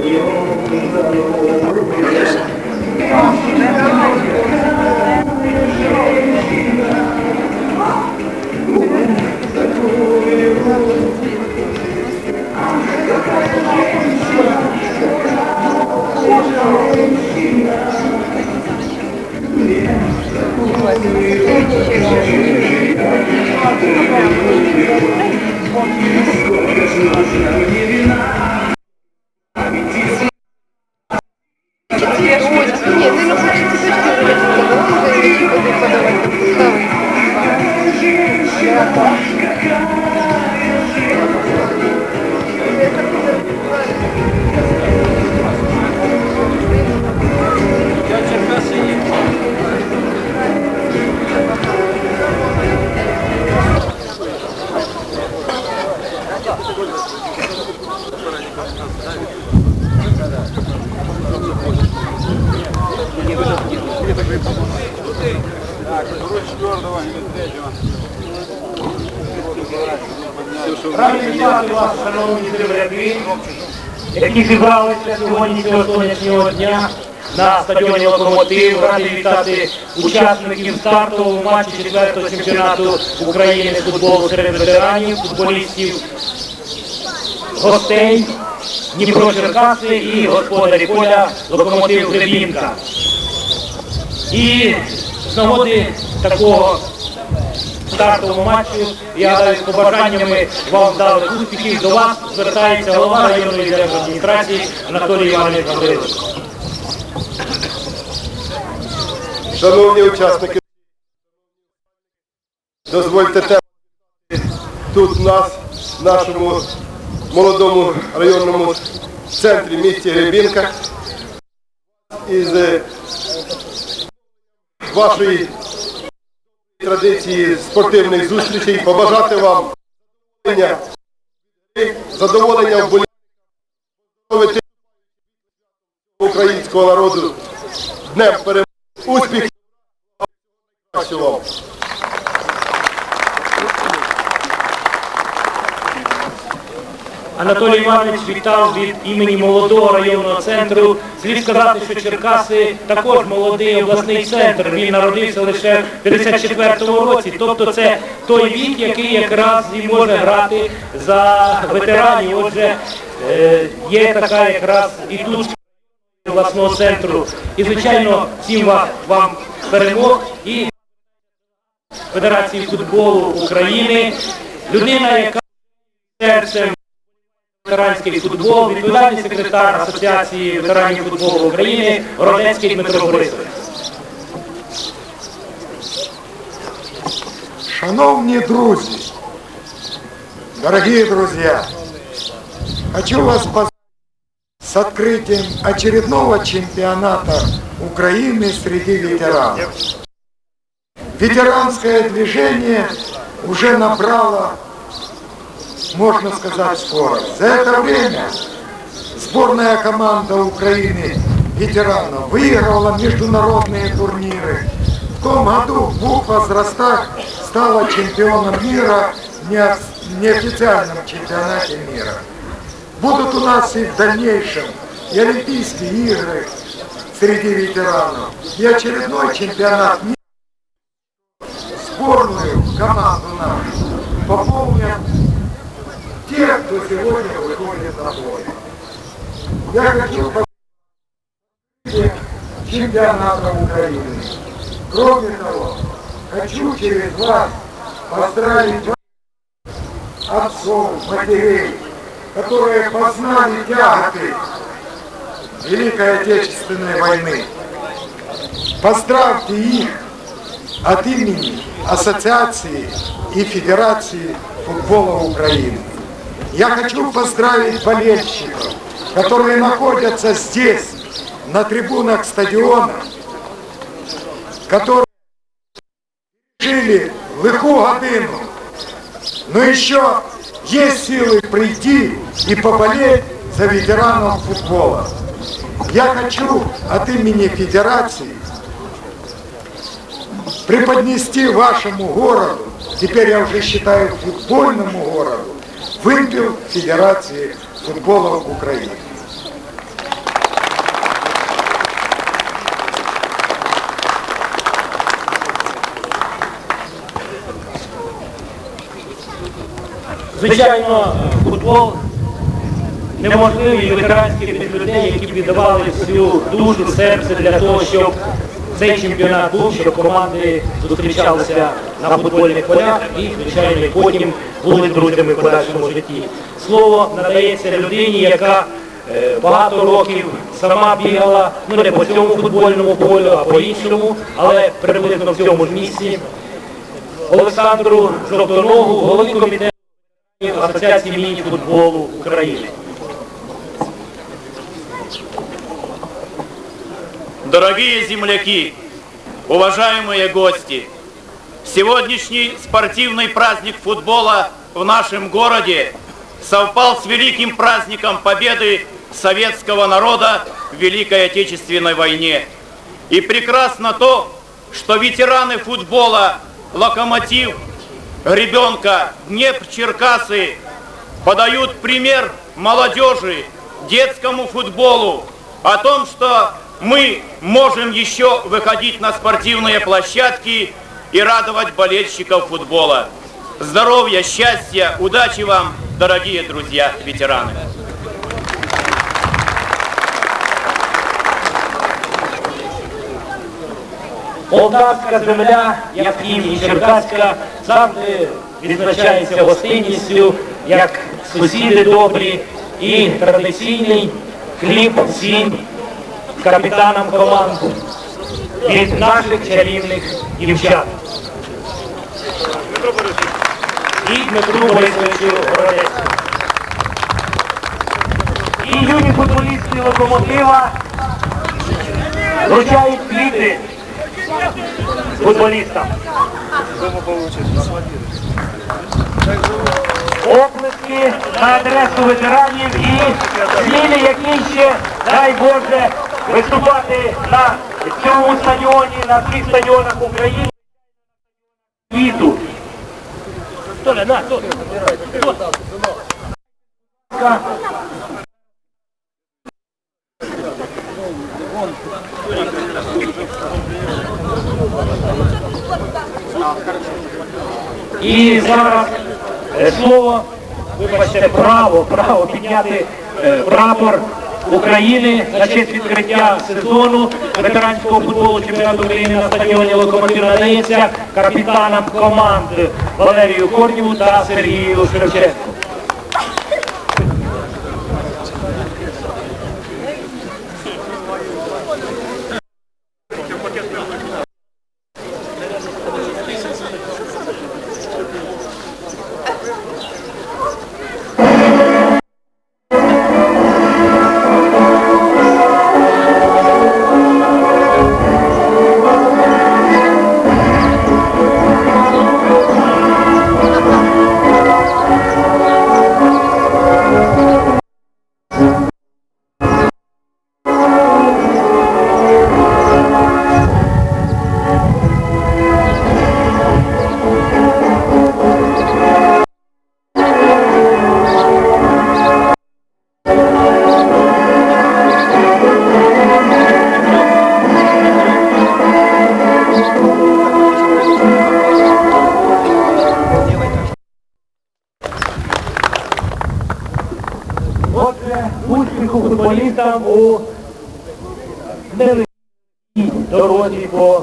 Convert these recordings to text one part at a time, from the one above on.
Ні, які зібралися сьогодні цього сонячного дня на стадіоні Локомотив. Раді вітати учасників стартового матчу четвертого чемпіонату України з футболу серед ветеранів, футболістів, гостей Дніпро Черкаси і господарі поля Локомотив Гребінка. І з нагоди такого стартовому матчу. Я гадаю, з побажаннями вам дали успіхів. До вас звертається голова районної держадміністрації Анатолій Іванович Гаврилович. Шановні учасники, дозвольте те тут нас, в нашому молодому районному центрі місті Гребінка, із вашої традиції спортивних зустрічей побажати вам задоволення, задоволення вболівати українського народу днем перемоги. Успіх! Анатолій Іванович вітав від імені молодого районного центру. Слід сказати, що Черкаси також молодий обласний центр. Він народився лише в 54-му році. Тобто це той вік, який якраз і може грати за ветеранів. Отже, е, є така якраз і тут обласного центру. І, звичайно, всім вам, вам перемог і Федерації футболу України. Людина, яка серцем ветеранський футбол, відповідальний секретар Асоціації ветеранів футболу України Родецький Дмитро Борисович. Шановні друзі, дорогие друзья, хочу вас поздравить с открытием очередного чемпионата Украины среди ветеранов. Ветеранское движение уже набрало, можно сказать, скорость. За это время сборная команда Украины ветеранов выигрывала международные турниры. В том году в двух возрастах стала чемпионом мира в неоф- неофициальном чемпионате мира. Будут у нас и в дальнейшем и Олимпийские игры среди ветеранов, и очередной чемпионат мира. Кто сегодня выходит на бой. Я хочу поздравить чемпионата Украины. Кроме того, хочу через вас поздравить отцов, матерей, которые познали тяготы Великой Отечественной войны. Поздравьте их от имени Ассоциации и Федерации футбола Украины. Я хочу поздравить болельщиков, которые находятся здесь, на трибунах стадиона, которые жили лиху годину, но еще есть силы прийти и поболеть за ветеранов футбола. Я хочу от имени Федерации преподнести вашему городу, теперь я уже считаю футбольному городу, вимпів Федерації футболу України. Звичайно, футбол неможливий ветеранських людей, які віддавали всю душу серце для того, щоб цей чемпіонат був, щоб команди зустрічалися на футбольних полях і, звичайно, потім були друзями в подальшому житті. Слово надається людині, яка е, багато років сама бігала, ну не по цьому футбольному полю, а по іншому, але приблизно в цьому ж місці. Олександру Жовтоногу, голові комітету Асоціації міні-футболу України. Дорогие земляки, уважаемые гости, сегодняшний спортивный праздник футбола в нашем городе совпал с великим праздником победы советского народа в Великой Отечественной войне. И прекрасно то, что ветераны футбола «Локомотив», «Гребенка», «Днепр», «Черкасы» подают пример молодежи, детскому футболу о том, что мы можем еще выходить на спортивные площадки и радовать болельщиков футбола. Здоровья, счастья, удачи вам, дорогие друзья, ветераны! Полтавська земля, як і Черкаська, завжди відзначається гостинністю, як сусіди добрі і традиційний хліб сіль капітанам команд від наших чарівних дівчат. І Дмитру Борисовичу Городецькому. І юні футболісти локомотива вручають квіти футболістам. Оплески на адресу ветеранів і зміни, які ще, дай Боже, виступати на цьому стадіоні, на всіх стадіонах України. Світу. Толя, на, Толя. І зараз е, слово, вибачте, право, право підняти е, прапор України на честь відкриття сезону ветеранського футболу чемпіонату України на стадіоні Локомотив надається капітанам команд Валерію Корніву та Сергію Шевченку. Успіху футболістам у нелегкій дорозі по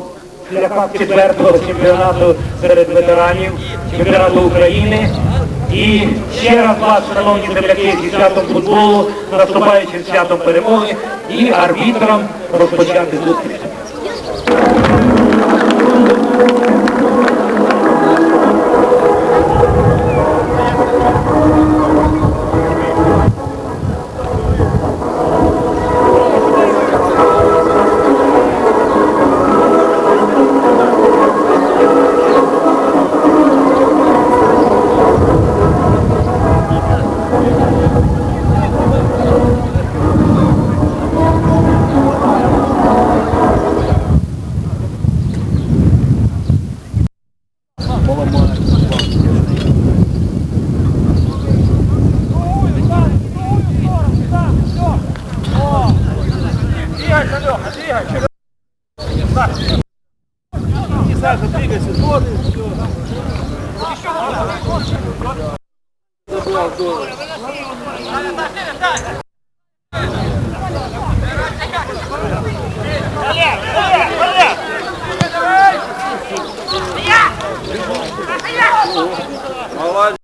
шляхах четвертого чемпіонату серед ветеранів чемпіонату України. І ще раз вас, шановні земляки, зі святом футболу, наступаючим святом перемоги і арбітром розпочати зустріч. Allah'a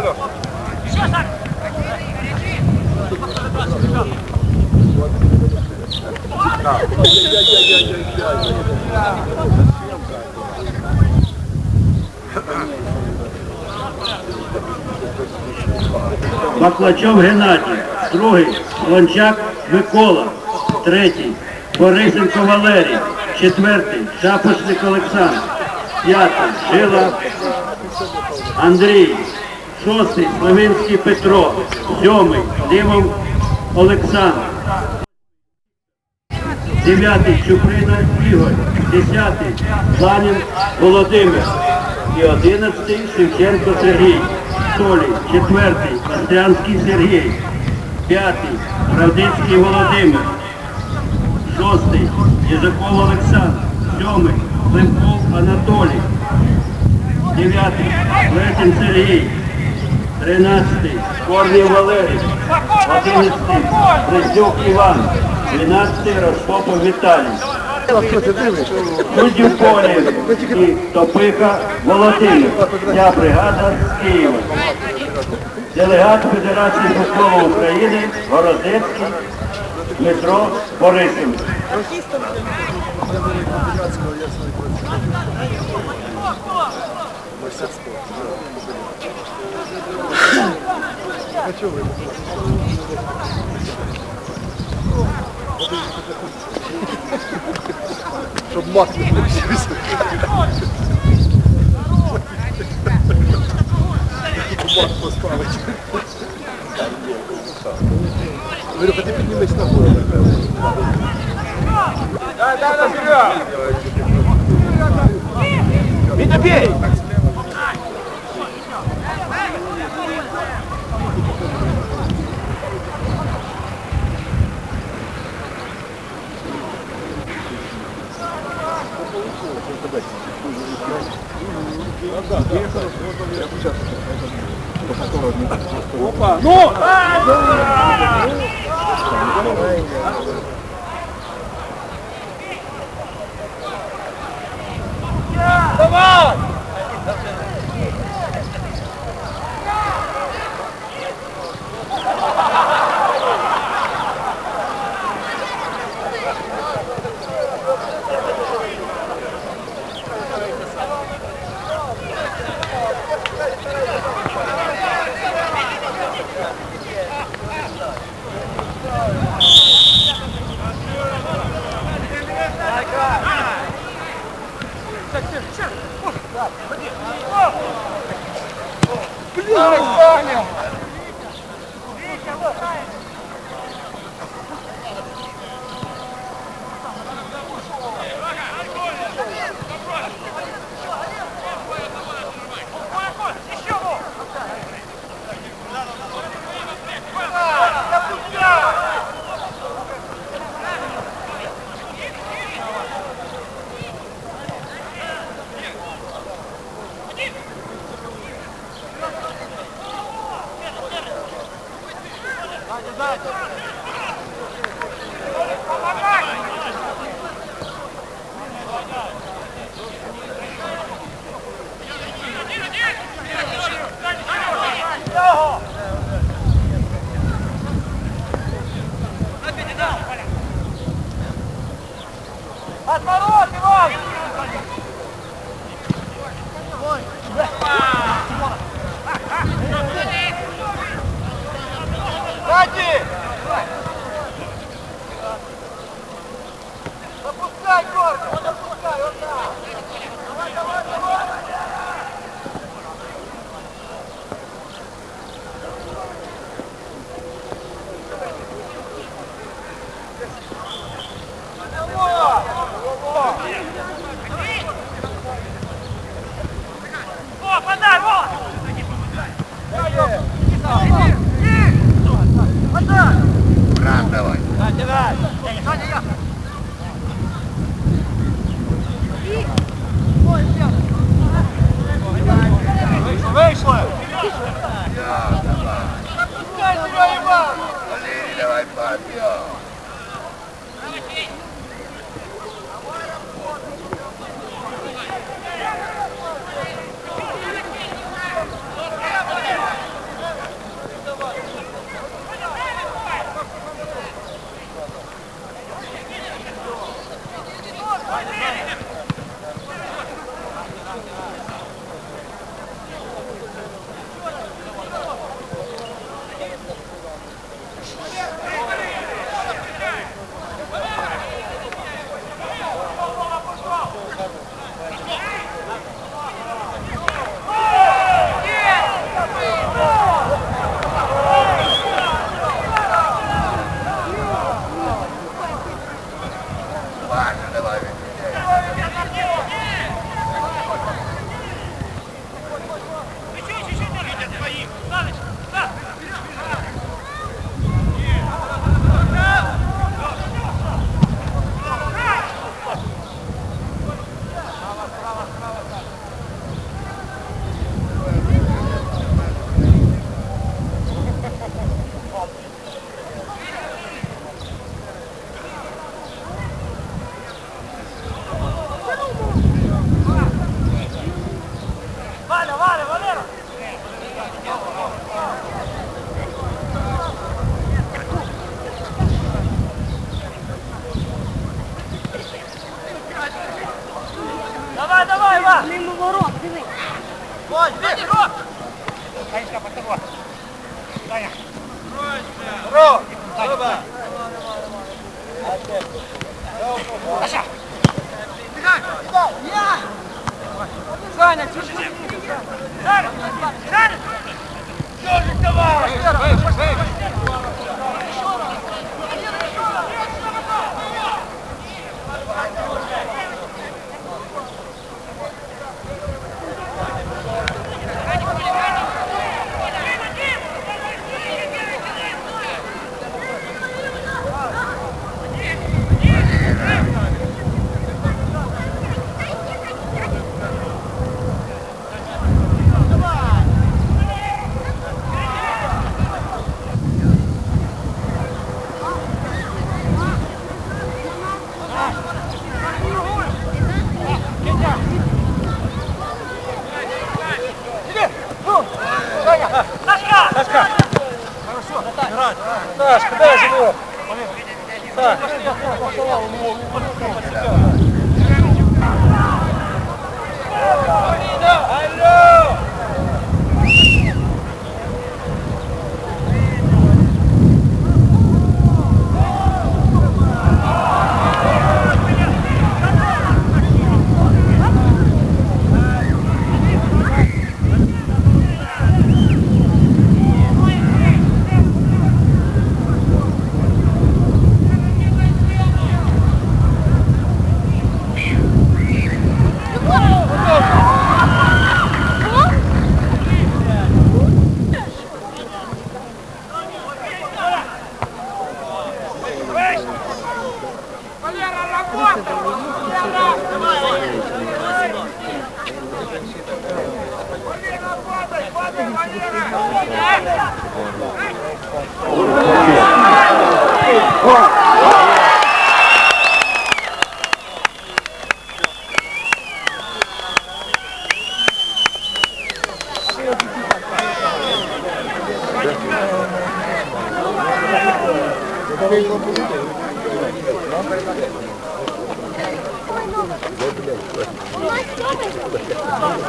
Лех. Баклачов Геннадій, другий. Лончак Микола, третій. Борисенко Валерій, четвертий. Шапошник Олександр, п'ятий. Жила. Андрій, шостий Славинський Петро, сьомий Димов Олександр, дев'ятий Чуприна Ігор, десятий Планін Володимир. І одинадцятий Шевченко Сергій. Толі, четвертий Кострянський Сергій, п'ятий Правдицький Володимир, шостий Єжаков Олександр, сьомий Климков Анатолій, дев'ятий Лесин Сергій, тринадцятий Корнів Валерій, одинадцятий Брездюк Іван, дванадцятий Ростопов Віталій. Судді полі і Топика Володимир. Ця бригада з Києва. Делегат Федерації футболу України Городецький Дмитро Борисович. Щоб мат не включився. Мат поставить. Говорю, ти піднімись на гору. Дай, дай, наперед! Вітя, бей!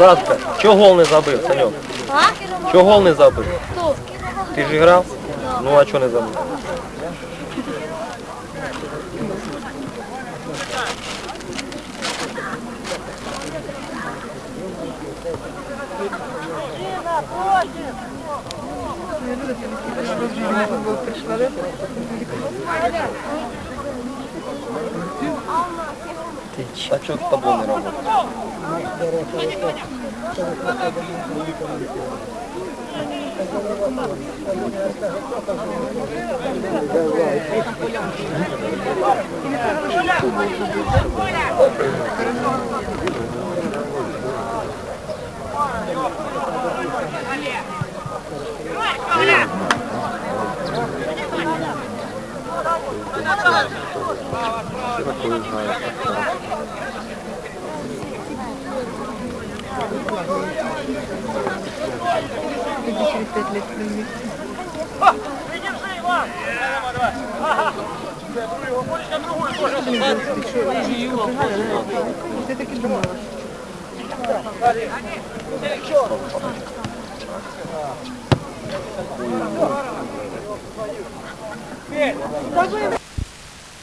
Сашка, чого гол не забив, Саньок? Чого гол не забив? Хто? Ти ж грав? Ну а чого не забив? А чого з тобою не робив? Та він, так?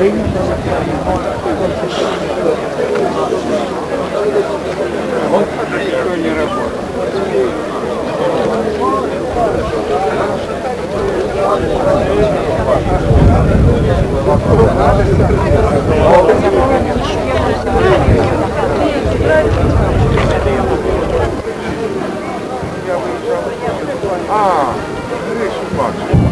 прийнято. Вот еще не работает. А, ну, крышу бачу.